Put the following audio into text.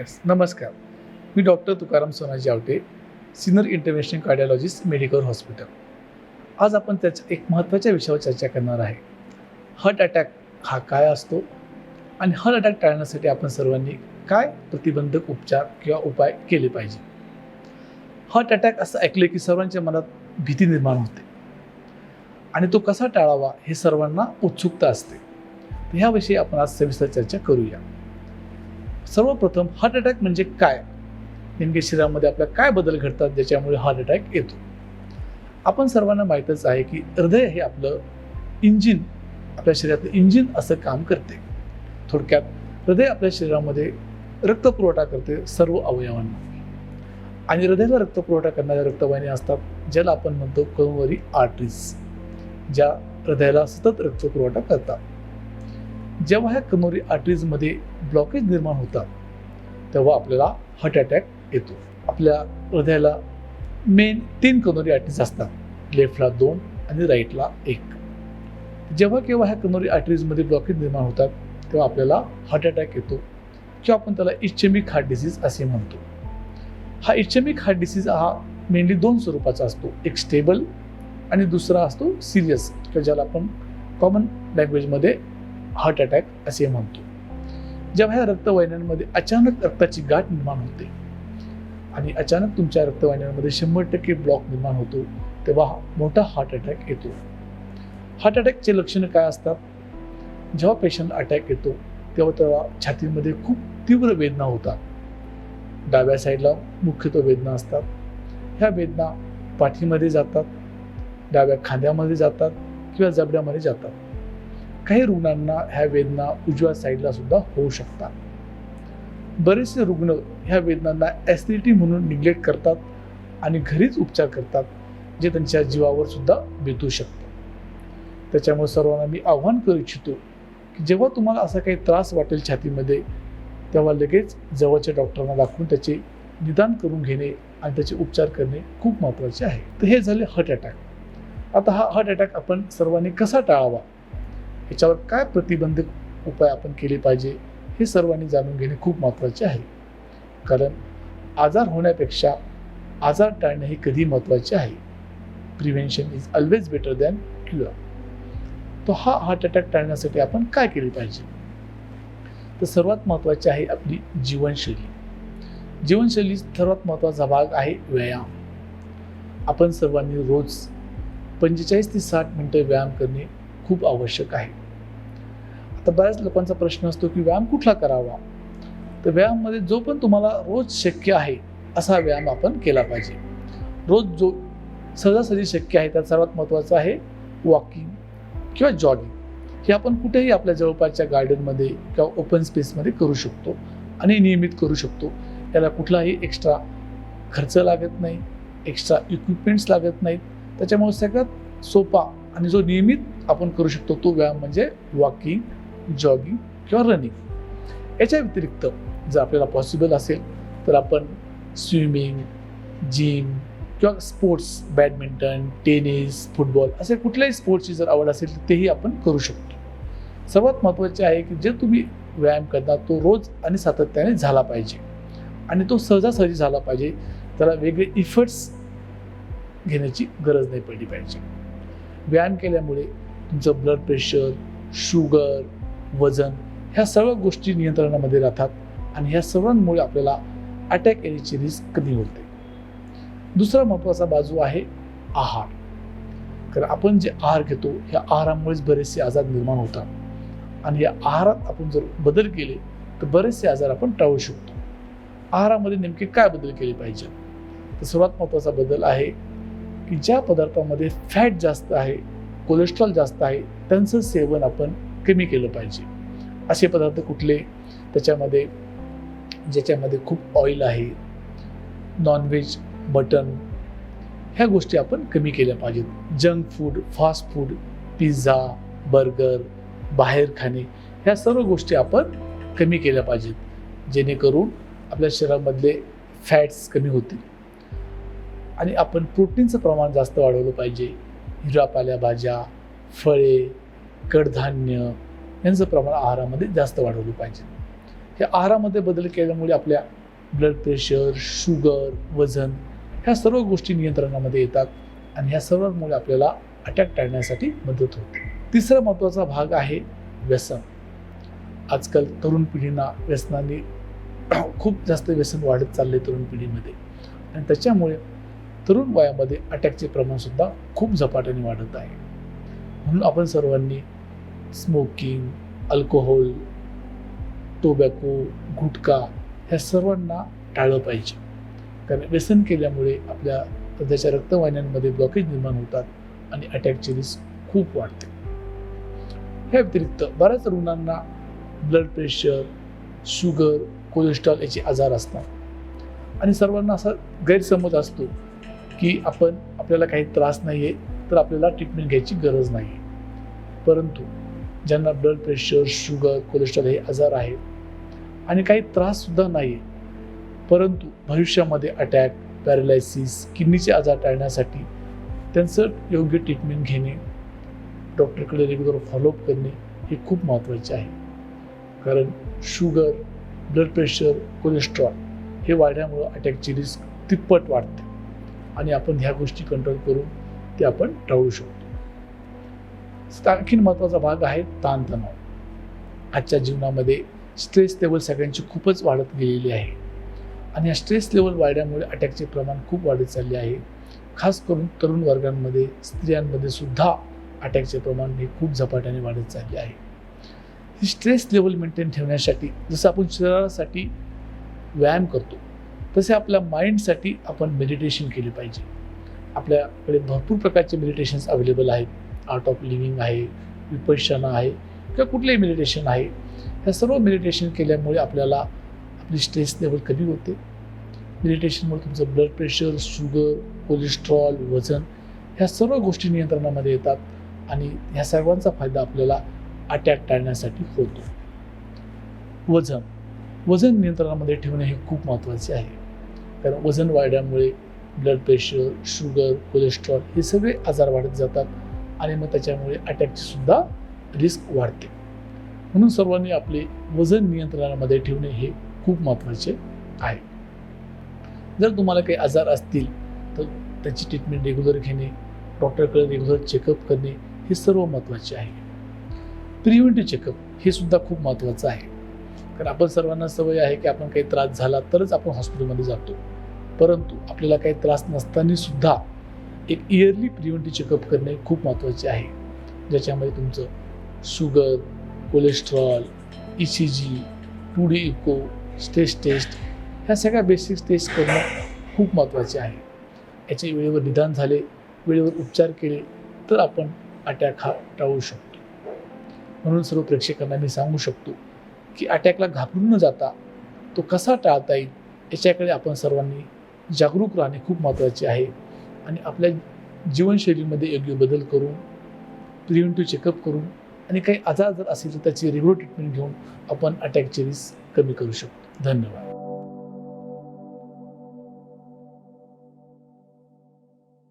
Podcast नमस्कार. मी doctor Tukaram Sonaji Awate senior interventional cardiologist medical hospital आज आपण त्याच्या एक महत्त्वाच्या विषयावर चर्चा करणार आहे. हार्ट अटॅक हा काय असतो? आणि हार्ट अटॅक टाळण्यासाठी आपण सर्वांनी काय प्रतिबंधक उपचार किंवा उपाय केले पाहिजे? हार्ट अटॅक असं ऐकलं की सर्वांच्या मनात भीती निर्माण होते. आणि तो कसा टाळावा हे सर्वांना उत्सुकता असते. ह्याविषयी आपण आज सविस्तर चर्चा करूया. सर्वप्रथम हार्ट अटॅक म्हणजे काय? नेमके शरीरामध्ये आपल्या काय बदल घडतात ज्याच्यामुळे हार्ट अटॅक येतो? आपण सर्वांना माहीतच आहे की हृदय हे आपलं इंजिन आपल्या शरीरातलं इंजिन असं काम करते. थोडक्यात हृदय आपल्या शरीरामध्ये रक्तपुरवठा करते सर्व अवयवांना. आणि हृदयाला रक्तपुरवठा करणाऱ्या रक्तवाहिनी असतात ज्याला आपण म्हणतो करोनरी आर्टरीज ज्या हृदयाला सतत रक्तपुरवठा करतात. जेव्हा ह्या कनोरी आर्टरीजमध्ये ब्लॉकेज निर्माण होतात तेव्हा आपल्याला हार्ट अटॅक येतो. आपल्या हृदयाला मेन तीन कनोरी आर्टरीज असतात लेफ्टला दोन आणि राईटला एक. जेव्हा केव्हा ह्या कनोरी आर्टरीजमध्ये ब्लॉकेज निर्माण होतात तेव्हा आपल्याला हार्ट अटॅक येतो किंवा आपण त्याला इच्छेमिक हार्ट डिसीज असे म्हणतो. हा इच्छेमिक हार्ट डिसीज हा मेनली दोन स्वरूपाचा असतो एक स्टेबल आणि दुसरा असतो सिरियस किंवा ज्याला आपण कॉमन लँग्वेजमध्ये हार्ट अटॅक असे म्हणतो. जेव्हा ह्या रक्तवाहिन्यांमध्ये अचानक रक्ताची गाठ निर्माण होते आणि अचानक तुमच्या रक्तवाहिन्यांमध्ये शंभर टक्के ब्लॉक निर्माण होतो तेव्हा हा मोठा हार्ट अटॅक येतो. हार्ट अटॅकचे लक्षणं काय असतात? जेव्हा पेशंट अटॅक येतो तेव्हा तेव्हा छातीमध्ये खूप तीव्र वेदना होतात. डाव्या साईडला मुख्यत्वे वेदना असतात. ह्या वेदना पाठीमध्ये जातात डाव्या खांद्यामध्ये जातात किंवा जबड्यामध्ये जातात. काही रुग्णांना ह्या वेदना उजव्या साईडला सुद्धा होऊ शकतात. बरेचसे रुग्ण ह्या वेदनांना ॲसिडिटी म्हणून निग्लेक्ट करतात आणि घरीच उपचार करतात जे त्यांच्या जीवावर सुद्धा बेतू शकतं. त्याच्यामुळे सर्वांना मी आव्हान करू इच्छितो की जेव्हा तुम्हाला असा काही त्रास वाटेल छातीमध्ये तेव्हा लगेच जवळच्या डॉक्टरांना दाखवून त्याचे निदान करून घेणे आणि त्याचे उपचार करणे खूप महत्त्वाचे आहे. तर हे झाले हार्ट अटॅक आता हा हार्ट अटॅक आपण सर्वांनी कसा टाळावा? याच्यावर काय प्रतिबंधक उपाय आपण केले पाहिजे हे सर्वांनी जाणून घेणे खूप महत्त्वाचे आहे. कारण आजार होण्यापेक्षा आजार टाळणे हे कधी महत्त्वाचे आहे. Prevention is always better than cure तो हा हार्ट अटॅक टाळण्यासाठी आपण काय केले पाहिजे? तर सर्वात महत्त्वाचे आहे आपली जीवनशैली. जीवनशैली सर्वात महत्त्वाचा भाग आहे व्यायाम. आपण सर्वांनी रोज पंचेचाळीस ते साठ मिनटं व्यायाम करणे खूप आवश्यक आहे. तर बऱ्याच लोकांचा प्रश्न असतो की व्यायाम कुठला करावा? तर व्यायाममध्ये जो पण तुम्हाला रोज शक्य आहे असा व्यायाम आपण केला पाहिजे. रोज जो सहजासहजी शक्य आहे त्यात सर्वात महत्त्वाचं आहे वॉकिंग किंवा जॉगिंग. हे आपण कुठेही आपल्या जवळपासच्या गार्डनमध्ये किंवा ओपन स्पेसमध्ये करू शकतो आणि नियमित करू शकतो. याला कुठलाही एक्स्ट्रा खर्च लागत नाही एक्स्ट्रा इक्विपमेंट्स लागत नाहीत. त्याच्यामुळे सगळ्यात सोपा आणि जो नियमित आपण करू शकतो तो व्यायाम म्हणजे वॉकिंग जॉगिंग किंवा रनिंग याच्या व्यतिरिक्त जर आपल्याला पॉसिबल असेल तर आपण स्विमिंग जिम किंवा स्पोर्ट्स बॅडमिंटन टेनिस फुटबॉल असे कुठल्याही स्पोर्ट्सची जर आवड असेल तर तेही आपण करू शकतो. सर्वात महत्त्वाचे आहे की जे तुम्ही व्यायाम करता तो रोज आणि सातत्याने झाला पाहिजे. आणि तो सहजासहजी झाला पाहिजे. त्याला वेगळे इफर्ट्स घेण्याची गरज नाही पडली पाहिजे. व्यायाम केल्यामुळे तुमचं ब्लड प्रेशर शुगर वजन ह्या सर्व गोष्टी नियंत्रणामध्ये राहतात आणि ह्या सर्वांमुळे आपल्याला अटॅक येण्याची रिस्क कमी होते. दुसरा महत्त्वाचा बाजू आहे आहार. कारण आपण जे आहार घेतो ह्या आहारामुळेच बरेचसे आजार निर्माण होतात. आणि या आहारात आपण जर बदल केले तर बरेचसे आजार आपण टाळू शकतो. आहारामध्ये नेमके काय बदल केले पाहिजे? तर सर्वात महत्त्वाचा बदल आहे की ज्या पदार्थामध्ये फॅट जास्त आहे कोलेस्ट्रॉल जास्त आहे त्यांचं सेवन आपण कमी केलं पाहिजे. असे पदार्थ कुठले? त्याच्यामध्ये ज्याच्यामध्ये खूप ऑइल आहे नॉनव्हेज मटन ह्या गोष्टी आपण कमी केल्या पाहिजेत. Junk food fast food pizza burger बाहेर खाणे ह्या सर्व गोष्टी आपण कमी केल्या पाहिजेत. जेणेकरून आपल्या शरीरामधले फॅट्स कमी होतील. आणि आपण प्रोटीनचं प्रमाण जास्त वाढवलं पाहिजे. हिरव्या भाज्या फळे कडधान्य यांचं प्रमाण आहारामध्ये जास्त वाढवलं पाहिजे. हे आहारामध्ये बदल केल्यामुळे आपल्या ब्लड प्रेशर शुगर वजन ह्या सर्व गोष्टी नियंत्रणामध्ये येतात आणि ह्या सर्वांमुळे आपल्याला अटॅक टाळण्यासाठी मदत होते. तिसरा महत्त्वाचा भाग आहे व्यसन. आजकाल तरुण पिढींना व्यसनाने खूप जास्त व्यसन वाढत चालले तरुण पिढीमध्ये. आणि त्याच्यामुळे तरुण वयामध्ये अटॅकचे प्रमाणसुद्धा खूप झपाट्याने वाढत आहे. म्हणून आपण सर्वांनी स्मोकिंग अल्कोहोल टोबॅको गुटखा ह्या सर्वांना टाळलं पाहिजे. कारण व्यसन केल्यामुळे आपल्या हृदयाच्या रक्तवाहिन्यांमध्ये ब्लॉकेज निर्माण होतात आणि अटॅकची रिस्क खूप वाढते. ह्या व्यतिरिक्त बऱ्याच रुग्णांना ब्लड प्रेशर शुगर कोलेस्ट्रॉल याचे आजार असतात. आणि सर्वांना असा गैरसमज असतो की आपण आपल्याला काही त्रास नाही आहे तर आपल्याला ट्रीटमेंट घ्यायची गरज नाही परंतु ज्यांना ब्लड प्रेशर शुगर कोलेस्ट्रॉल हे आजार आहेत आणि काही त्राससुद्धा नाही आहे परंतु भविष्यामध्ये अटॅक पॅरालायसिस किडनीचे आजार टाळण्यासाठी त्यांचं योग्य ट्रीटमेंट घेणे डॉक्टरकडे रेग्युलर फॉलोअप करणे हे खूप महत्त्वाचे आहे. कारण शुगर ब्लड प्रेशर कोलेस्ट्रॉल हे वाढल्यामुळं अटॅकची रिस्क तिप्पट वाढते. आणि आपण ह्या गोष्टी कंट्रोल करून ते आपण टाळू शकतो. आणखीन महत्त्वाचा भाग आहे ताणतणाव. आजच्या जीवनामध्ये स्ट्रेस लेवल सगळ्यांची खूपच वाढत गेलेली आहे. आणि या स्ट्रेस लेवल वाढल्यामुळे अटॅकचे प्रमाण खूप वाढत चालले आहे. खास करून तरुण वर्गांमध्ये स्त्रियांमध्ये सुद्धा अटॅकचे प्रमाण हे खूप झपाट्याने वाढत चालले आहे. ही स्ट्रेस लेवल मेंटेन ठेवण्यासाठी जसं आपण शरीरासाठी व्यायाम करतो तसे आपल्या माइंडसाठी आपण मेडिटेशन केले पाहिजे. आपल्याकडे भरपूर प्रकारचे मेडिटेशन्स अवेलेबल आहेत. आर्ट ऑफ लिव्हिंग आहे विपशना आहे किंवा कुठलेही मेडिटेशन आहे. ह्या सर्व मेडिटेशन केल्यामुळे आपल्याला आपली स्ट्रेस लेवल कमी होते. मेडिटेशनमुळे तुमचं ब्लड प्रेशर शुगर कोलेस्ट्रॉल वजन ह्या सर्व गोष्टी नियंत्रणामध्ये येतात आणि ह्या सर्वांचा फायदा आपल्याला अटॅक टाळण्यासाठी होतो. वजन. वजन नियंत्रणामध्ये ठेवणे हे खूप महत्त्वाचे आहे. कारण वजन वाढल्यामुळे ब्लड प्रेशर शुगर कोलेस्ट्रॉल हे सगळे आजार वाढत जातात आणि मग त्याच्यामुळे अटॅकची सुद्धा रिस्क वाढते. म्हणून सर्वांनी आपले वजन नियंत्रणामध्ये ठेवणे हे खूप महत्त्वाचे आहे. जर तुम्हाला काही आजार असतील तर त्याची ट्रीटमेंट रेग्युलर घेणे डॉक्टरकडे रेग्युलर चेकअप करणे हे सर्व महत्त्वाचे आहे. प्रिव्हेंटिव्ह चेकअप हे सुद्धा खूप महत्त्वाचं आहे. कारण आपण सर्वांना सवय आहे की आपण काही त्रास झाला तरच आपण हॉस्पिटलमध्ये जातो. परंतु आपल्याला काही त्रास नसताना सुद्धा एक इयरली प्रिव्हेंटिव्ह चेकअप करणे खूप महत्त्वाचे आहे. ज्याच्यामध्ये तुमचं sugar cholesterol E C G two D echo stage test ह्या सगळ्या बेसिक टेस्ट करणं खूप महत्त्वाचे आहे. याचे वेळेवर निदान झाले वेळेवर उपचार केले तर आपण अटॅक हा टाळू शकतो. म्हणून सर्व प्रेक्षकांना मी सांगू शकतो की अटॅकला घाबरून न जाता तो कसा टाळता येईल याच्याकडे आपण सर्वांनी जागरूक राहणे खूप महत्त्वाचे आहे. आणि आपल्या जीवनशैलीमध्ये योग्य बदल करून प्रिव्हेंटिव्ह चेकअप करून आणि काही आजार जर असेल तर त्याची रेग्युलर ट्रीटमेंट घेऊन आपण अटॅकचे रिस्क कमी करू शकतो. धन्यवाद.